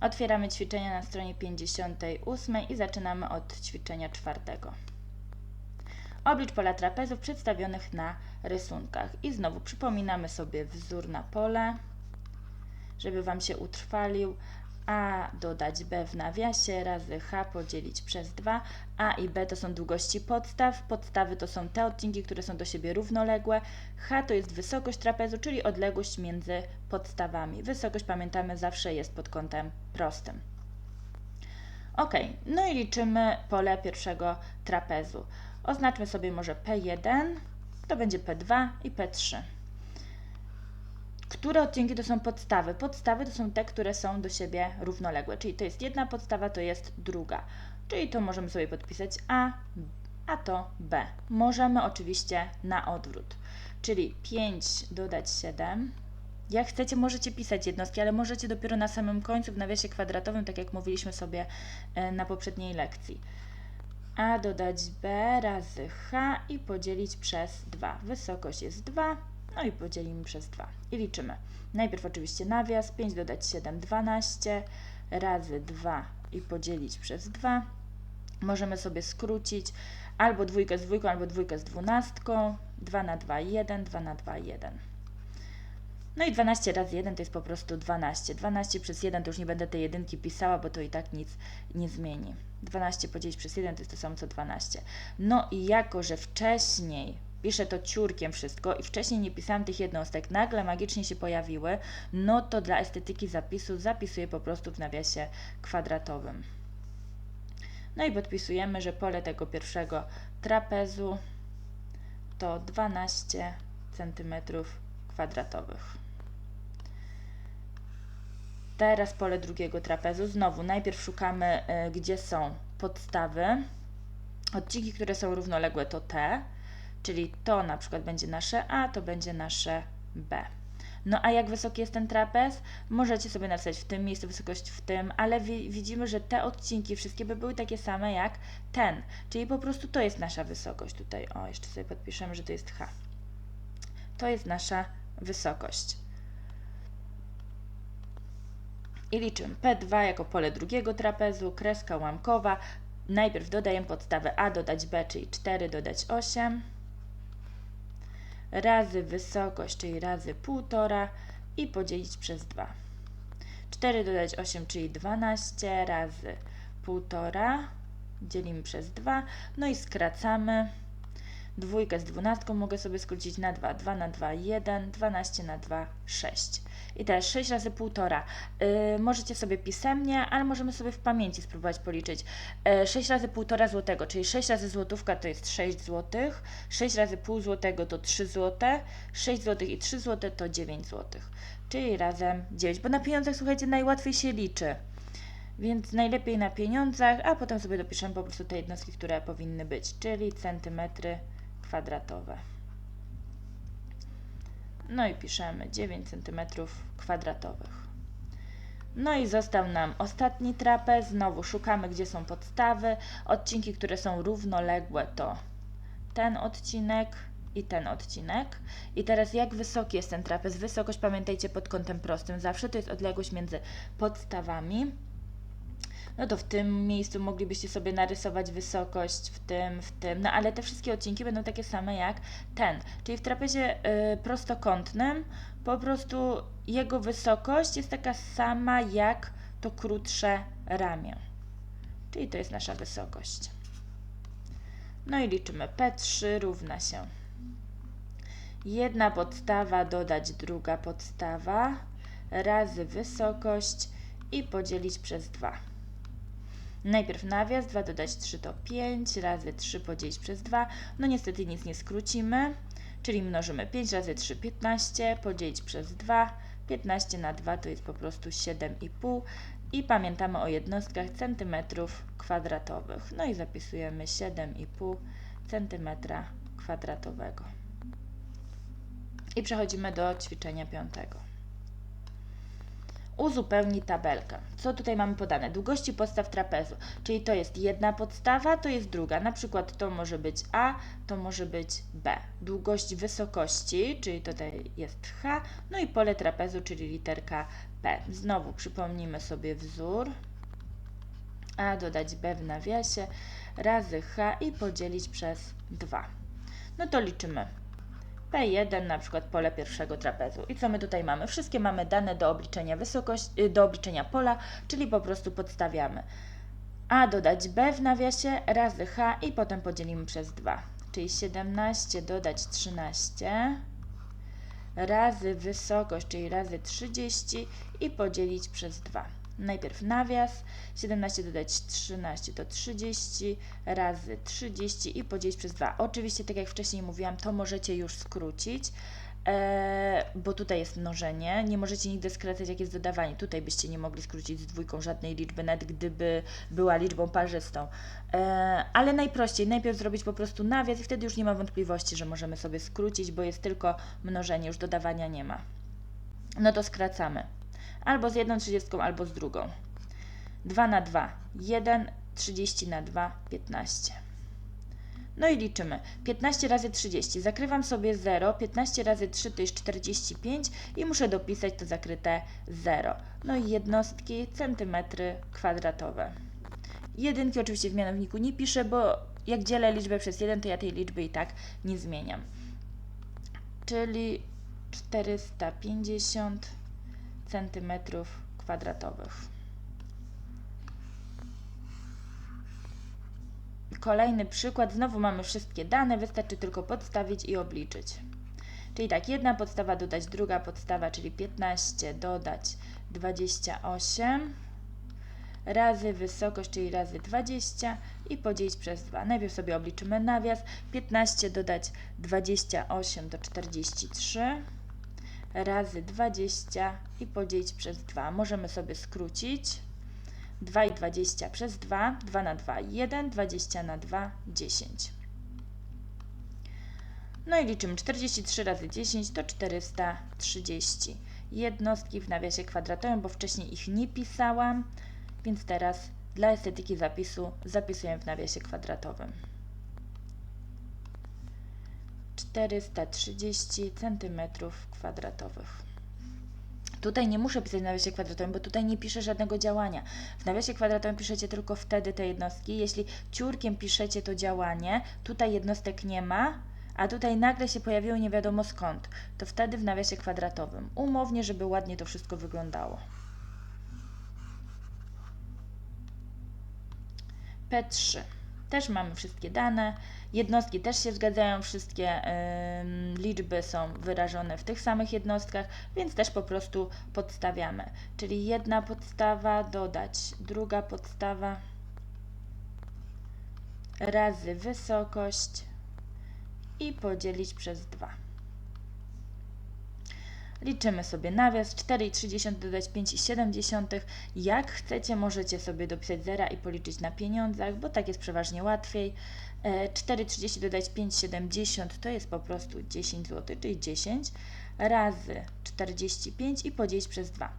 Otwieramy ćwiczenia na stronie 58 i zaczynamy od ćwiczenia czwartego. Oblicz pola trapezów przedstawionych na rysunkach. I znowu przypominamy sobie wzór na pole, żeby Wam się utrwalił. A dodać B w nawiasie razy H podzielić przez 2. A i B to są długości podstaw. Podstawy to są te odcinki, które są do siebie równoległe. H to jest wysokość trapezu, czyli odległość między podstawami. Wysokość pamiętamy zawsze jest pod kątem prostym. Ok, no i liczymy pole pierwszego trapezu. Oznaczmy sobie może P1, to będzie P2 i P3. Które odcinki to są podstawy? Podstawy to są te, które są do siebie równoległe, czyli to jest jedna podstawa, to jest druga. Czyli to możemy sobie podpisać A, a to B. Możemy oczywiście na odwrót, czyli 5 dodać 7. Jak chcecie, możecie pisać jednostki, ale możecie dopiero na samym końcu w nawiasie kwadratowym, tak jak mówiliśmy sobie e, na poprzedniej lekcji. A dodać B razy H i podzielić przez 2. Wysokość jest 2, no i podzielimy przez 2 i liczymy. Najpierw oczywiście nawias, 5 dodać 7, 12 razy 2 i podzielić przez 2. Możemy sobie skrócić albo dwójkę z dwójką, albo dwójkę z dwunastką. 2 na 2, 1, 2 na 2, 1. No i 12 razy 1 to jest po prostu 12. 12 przez 1 to już nie będę tej jedynki pisała, bo to i tak nic nie zmieni. 12 podzielić przez 1 to jest to samo co 12. No i jako, że wcześniej piszę to ciurkiem wszystko i wcześniej nie pisałam tych jednostek, nagle magicznie się pojawiły, no to dla estetyki zapisu zapisuję po prostu w nawiasie kwadratowym. No i podpisujemy, że pole tego pierwszego trapezu to 12 cm kwadratowych. Teraz pole drugiego trapezu. Znowu, najpierw szukamy, y, gdzie są podstawy. Odcinki, które są równoległe to te, czyli to na przykład będzie nasze A, to będzie nasze B. No a jak wysoki jest ten trapez? Możecie sobie napisać w tym miejscu wysokość w tym, ale wi widzimy, że te odcinki wszystkie by były takie same jak ten, czyli po prostu to jest nasza wysokość tutaj. O, jeszcze sobie podpiszemy, że to jest H. To jest nasza wysokość. I liczymy P2 jako pole drugiego trapezu, kreska ułamkowa. Najpierw dodajemy podstawę A, dodać B, czyli 4, dodać 8 razy wysokość, czyli razy 1,5 i podzielić przez 2. 4 dodać 8, czyli 12 razy 1,5 dzielimy przez 2, no i skracamy. Dwójkę z dwunastką mogę sobie skrócić na 2. 2 na 2, 1, 12 na 2, 6. I teraz 6 razy 1,5. Yy, możecie sobie pisemnie, ale możemy sobie w pamięci spróbować policzyć. Yy, 6 razy 1,5 złotego, czyli 6 razy złotówka to jest 6 złotych, 6 razy pół złotego to 3 złote, 6 złotych i 3 złote to 9 złotych. Czyli razem 9, bo na pieniądzach, słuchajcie, najłatwiej się liczy. Więc najlepiej na pieniądzach, a potem sobie dopiszemy po prostu te jednostki, które powinny być, czyli centymetry kwadratowe. No i piszemy 9 cm kwadratowych. No i został nam ostatni trapez. Znowu szukamy, gdzie są podstawy. Odcinki, które są równoległe to ten odcinek i ten odcinek. I teraz jak wysoki jest ten trapez? Wysokość pamiętajcie pod kątem prostym. Zawsze to jest odległość między podstawami no to w tym miejscu moglibyście sobie narysować wysokość, w tym, w tym, no ale te wszystkie odcinki będą takie same jak ten. Czyli w trapezie y, prostokątnym po prostu jego wysokość jest taka sama jak to krótsze ramię. Czyli to jest nasza wysokość. No i liczymy P3 równa się jedna podstawa dodać druga podstawa razy wysokość i podzielić przez 2. Najpierw nawias, 2 dodać 3 to 5, razy 3 podzielić przez 2. No niestety nic nie skrócimy, czyli mnożymy 5 razy 3, 15, podzielić przez 2. 15 na 2 to jest po prostu 7,5 i pamiętamy o jednostkach centymetrów kwadratowych. No i zapisujemy 7,5 centymetra kwadratowego. I przechodzimy do ćwiczenia piątego uzupełni tabelkę. Co tutaj mamy podane? Długości podstaw trapezu, czyli to jest jedna podstawa, to jest druga. Na przykład to może być A, to może być B. Długość wysokości, czyli tutaj jest H, no i pole trapezu, czyli literka P. Znowu przypomnijmy sobie wzór. A dodać B w nawiasie razy H i podzielić przez 2. No to liczymy. P1 na przykład pole pierwszego trapezu. I co my tutaj mamy? Wszystkie mamy dane do obliczenia wysokości, y, do obliczenia pola, czyli po prostu podstawiamy. A dodać B w nawiasie razy H i potem podzielimy przez 2. Czyli 17 dodać 13 razy wysokość, czyli razy 30 i podzielić przez 2. Najpierw nawias, 17 dodać 13 to 30 razy 30 i podzielić przez 2. Oczywiście, tak jak wcześniej mówiłam, to możecie już skrócić, e, bo tutaj jest mnożenie. Nie możecie nigdy skracać, jak jest dodawanie. Tutaj byście nie mogli skrócić z dwójką żadnej liczby, nawet gdyby była liczbą parzystą. E, ale najprościej, najpierw zrobić po prostu nawias i wtedy już nie ma wątpliwości, że możemy sobie skrócić, bo jest tylko mnożenie, już dodawania nie ma. No to skracamy. Albo z jedną trzydziestką, albo z drugą. 2 na 2, 1, 30 na 2, 15. No i liczymy. 15 razy 30. Zakrywam sobie 0. 15 razy 3 to jest 45 i muszę dopisać to zakryte 0. No i jednostki, centymetry kwadratowe. Jedynki oczywiście w mianowniku nie piszę, bo jak dzielę liczbę przez 1, to ja tej liczby i tak nie zmieniam. Czyli 450 centymetrów kwadratowych. Kolejny przykład, znowu mamy wszystkie dane, wystarczy tylko podstawić i obliczyć. Czyli tak, jedna podstawa dodać druga podstawa, czyli 15 dodać 28 razy wysokość, czyli razy 20 i podzielić przez 2. Najpierw sobie obliczymy nawias. 15 dodać 28 to 43 razy 20 i podzielić przez 2. Możemy sobie skrócić. 2 i 20 przez 2, 2 na 2, 1, 20 na 2, 10. No i liczymy 43 razy 10 to 430 jednostki w nawiasie kwadratowym, bo wcześniej ich nie pisałam, więc teraz dla estetyki zapisu zapisuję w nawiasie kwadratowym. 430 cm kwadratowych. Tutaj nie muszę pisać w nawiasie kwadratowym, bo tutaj nie piszę żadnego działania. W nawiasie kwadratowym piszecie tylko wtedy te jednostki. Jeśli ciurkiem piszecie to działanie, tutaj jednostek nie ma, a tutaj nagle się pojawiło nie wiadomo skąd, to wtedy w nawiasie kwadratowym. Umownie, żeby ładnie to wszystko wyglądało. P3. Też mamy wszystkie dane. Jednostki też się zgadzają, wszystkie y, liczby są wyrażone w tych samych jednostkach, więc też po prostu podstawiamy. Czyli jedna podstawa dodać druga podstawa razy wysokość i podzielić przez 2. Liczymy sobie nawias 4,3 dodać 5,7. Jak chcecie, możecie sobie dopisać zera i policzyć na pieniądzach, bo tak jest przeważnie łatwiej. 4,30 e, dodać 5,70 to jest po prostu 10 zł, czyli 10 razy 45 i podzielić przez 2.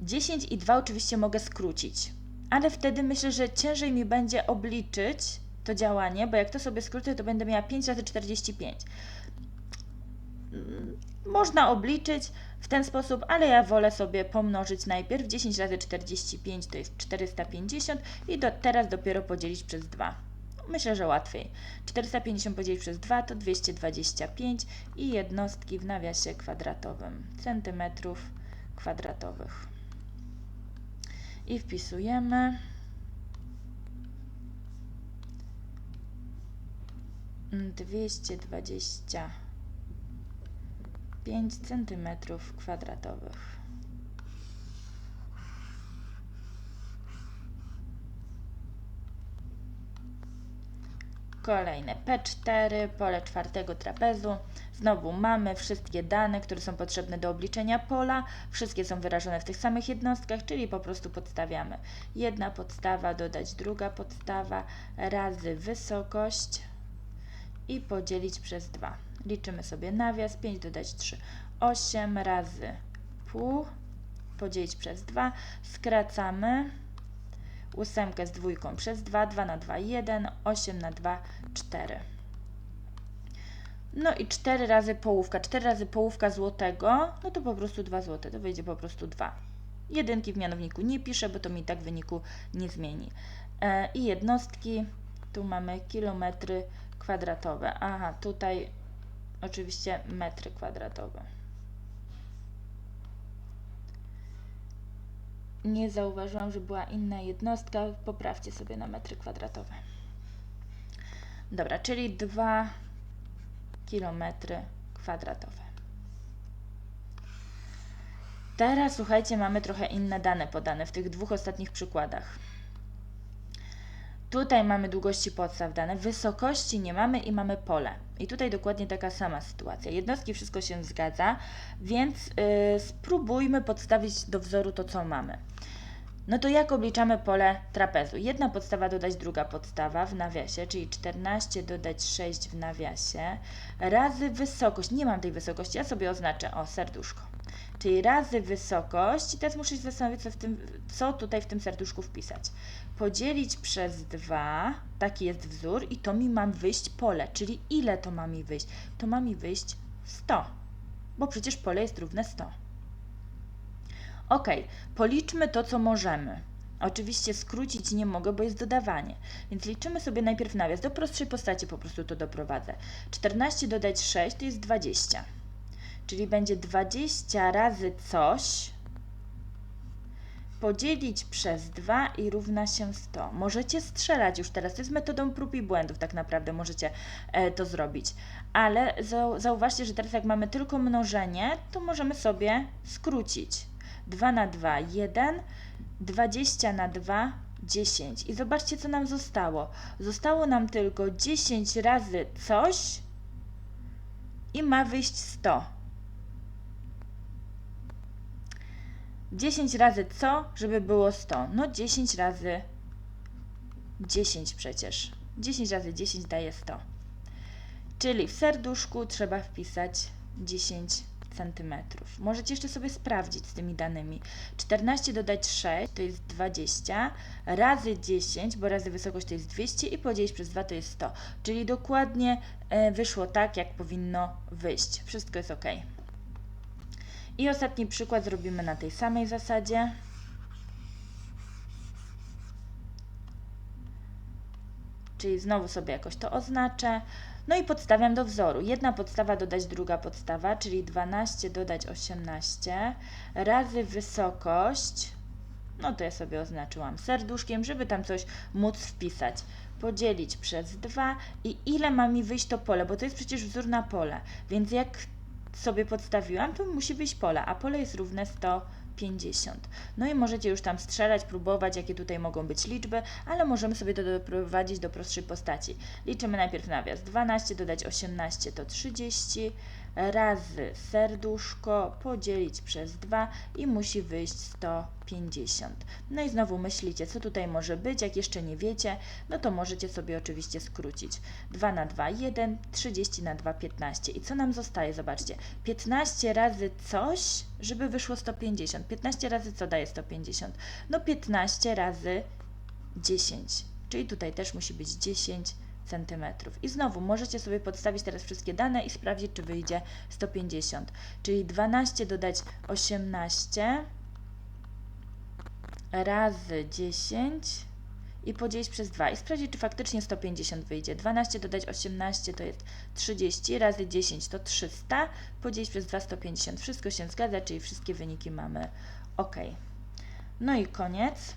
10 i 2 oczywiście mogę skrócić, ale wtedy myślę, że ciężej mi będzie obliczyć to działanie, bo jak to sobie skrócę, to będę miała 5 razy 45 można obliczyć w ten sposób, ale ja wolę sobie pomnożyć najpierw 10 razy 45 to jest 450 i do, teraz dopiero podzielić przez 2. Myślę, że łatwiej. 450 podzielić przez 2 to 225 i jednostki w nawiasie kwadratowym centymetrów kwadratowych. I wpisujemy 220 5 cm kwadratowych. Kolejne P4, pole czwartego trapezu. Znowu mamy wszystkie dane, które są potrzebne do obliczenia pola. Wszystkie są wyrażone w tych samych jednostkach, czyli po prostu podstawiamy. Jedna podstawa dodać druga podstawa razy wysokość i podzielić przez 2. Liczymy sobie nawias, 5 dodać 3, 8 razy pół, podzielić przez 2, skracamy ósemkę z dwójką przez 2, 2 na 2, 1, 8 na 2, 4. No i 4 razy połówka, 4 razy połówka złotego, no to po prostu 2 złote, to wyjdzie po prostu 2. Jedynki w mianowniku nie piszę, bo to mi tak wyniku nie zmieni. E, I jednostki, tu mamy kilometry kwadratowe. Aha, tutaj oczywiście metry kwadratowe. Nie zauważyłam, że była inna jednostka. Poprawcie sobie na metry kwadratowe. Dobra, czyli 2 kilometry kwadratowe. Teraz słuchajcie, mamy trochę inne dane podane w tych dwóch ostatnich przykładach. Tutaj mamy długości podstaw dane, wysokości nie mamy i mamy pole. I tutaj dokładnie taka sama sytuacja. Jednostki wszystko się zgadza, więc yy, spróbujmy podstawić do wzoru to, co mamy. No to jak obliczamy pole trapezu? Jedna podstawa dodać druga podstawa w nawiasie, czyli 14 dodać 6 w nawiasie, razy wysokość. Nie mam tej wysokości, ja sobie oznaczę, o, serduszko. Czyli razy wysokość, i teraz muszę się zastanowić, co, w tym, co tutaj w tym serduszku wpisać. Podzielić przez 2, taki jest wzór, i to mi mam wyjść pole, czyli ile to ma mi wyjść? To ma mi wyjść 100, bo przecież pole jest równe 100. Ok, policzmy to, co możemy. Oczywiście skrócić nie mogę, bo jest dodawanie. Więc liczymy sobie najpierw nawias. Do prostszej postaci po prostu to doprowadzę. 14 dodać 6 to jest 20. Czyli będzie 20 razy coś podzielić przez 2 i równa się 100. Możecie strzelać już teraz, to jest metodą prób i błędów tak naprawdę, możecie e, to zrobić. Ale zau zauważcie, że teraz jak mamy tylko mnożenie, to możemy sobie skrócić. 2 na 2, 1, 20 na 2, 10. I zobaczcie, co nam zostało. Zostało nam tylko 10 razy coś i ma wyjść 100. 10 razy co, żeby było 100? No 10 razy 10 przecież. 10 razy 10 daje 100. Czyli w serduszku trzeba wpisać 10 centymetrów. Możecie jeszcze sobie sprawdzić z tymi danymi. 14 dodać 6 to jest 20, razy 10, bo razy wysokość to jest 200 i podzielić przez 2 to jest 100. Czyli dokładnie e, wyszło tak, jak powinno wyjść. Wszystko jest ok. I ostatni przykład zrobimy na tej samej zasadzie. Czyli znowu sobie jakoś to oznaczę. No i podstawiam do wzoru. Jedna podstawa dodać druga podstawa, czyli 12 dodać 18 razy wysokość. No to ja sobie oznaczyłam serduszkiem, żeby tam coś móc wpisać. Podzielić przez 2 i ile ma mi wyjść to pole, bo to jest przecież wzór na pole. Więc jak sobie podstawiłam, to musi wyjść pole, a pole jest równe 150. No i możecie już tam strzelać, próbować, jakie tutaj mogą być liczby, ale możemy sobie to doprowadzić do prostszej postaci. Liczymy najpierw nawias. 12 dodać 18 to 30, razy serduszko podzielić przez 2 i musi wyjść 150. No i znowu myślicie, co tutaj może być, jak jeszcze nie wiecie, no to możecie sobie oczywiście skrócić. 2 na 2, 1, 30 na 2, 15. I co nam zostaje? Zobaczcie, 15 razy coś, żeby wyszło 150. 15 razy co daje 150? No 15 razy 10. Czyli tutaj też musi być 10 centymetrów. I znowu możecie sobie podstawić teraz wszystkie dane i sprawdzić, czy wyjdzie 150. Czyli 12 dodać 18 razy 10 i podzielić przez 2 i sprawdzić, czy faktycznie 150 wyjdzie. 12 dodać 18 to jest 30, razy 10 to 300, podzielić przez 2 150. Wszystko się zgadza, czyli wszystkie wyniki mamy ok. No i koniec.